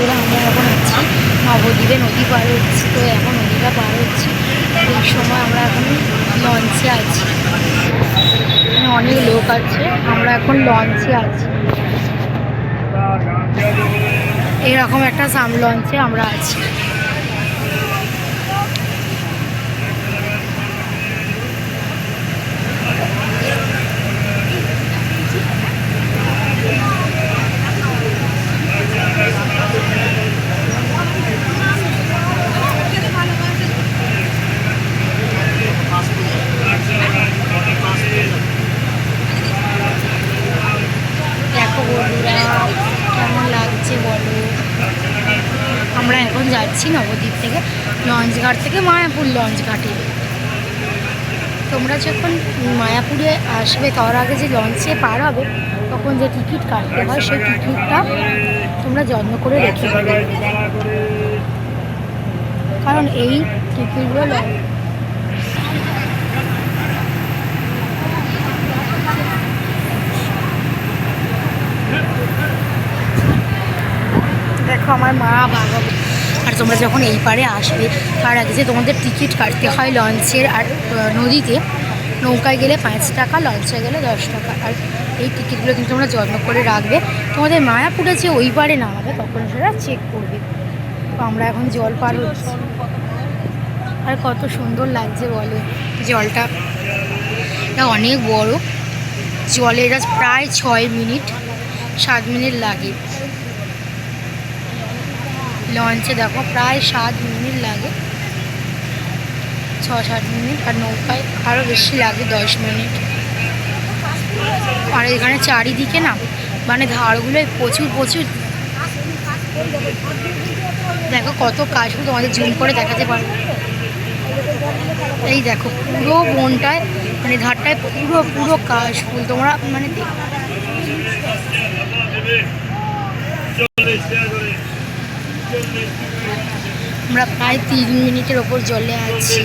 বন্ধুরা, আমরা এখন আছি নবদ্বীপে নদী পার হচ্ছি, তো এখন নদীটা পার হচ্ছি। এই সময় আমরা এখন লঞ্চে আছি। অনেক লোক আছে, আমরা এখন লঞ্চে আছি। এরকম একটা সাম লঞ্চে আমরা আছি দেখো বন্ধুরা কেমন লাগছে বলো আমরা এখন যাচ্ছি নবদ্বীপ থেকে লঞ্চ ঘাট থেকে মায়াপুর লঞ্চ ঘাটে তোমরা যখন মায়াপুরে আসবে, তার আগে যে লঞ্চে পার হবে, তখন যে টিকিট কাটতে হয়, সেই টিকিটটা তোমরা যত্ন করে রেখে দেবে। কারণ এই টিকিটগুলো দেখো আমার মা বাবা তোমরা যখন এই পারে আসবে, তার আগে যে তোমাদের টিকিট কাটতে হয় লঞ্চের আর নদীতে, নৌকায় গেলে পাঁচ টাকা, লঞ্চে গেলে দশ টাকা। আর এই টিকিটগুলো কিন্তু তোমরা যত্ন করে রাখবে। তোমাদের মায়াপুরে যে ওই পারে নামাবে, তখন সেটা চেক করবে। তো আমরা এখন জল পার আর কত সুন্দর লাগছে বলো, জলটা। এটা অনেক বড়। জলে এটা প্রায় ছয় মিনিট, সাত মিনিট লাগে। লঞ্চে দেখো, প্রায় সাত মিনিট লাগে। ছ, সাত মিনিট আর নৌকায় আরও বেশি লাগে, দশ মিনিট। আর এখানে চারিদিকে না মানে ধারগুলোয় প্রচুর প্রচুর। দেখো কত কাশফুল তোমাদের জুম করে দেখাতে পারব এই দেখো, পুরো বনটায় মানে ধারটায় পুরো পুরো কাশফুল তোমরা মানে আমরা প্রায় তিন মিনিটের ওপর জলে আছি।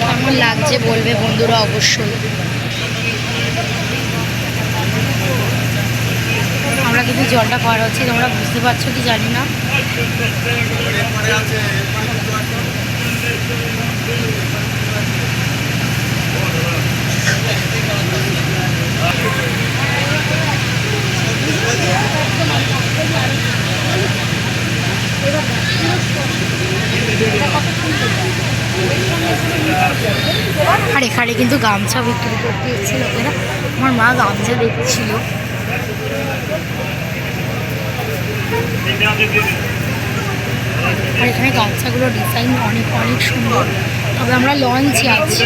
কেমন লাগছে বলবে বন্ধুরা অবশ্যই। আমরা কিন্তু জলটা পার হচ্ছি, তোমরা বুঝতে পারছ কি জানি না। আর এখানে কিন্তু গামছা বিক্রি করতে এসেছে লোকেরা আমার মা গামছা দেখছিল। আর এখানে গামছাগুলো ডিজাইন অনেক অনেক সুন্দর। তবে আমরা লঞ্চে আছি।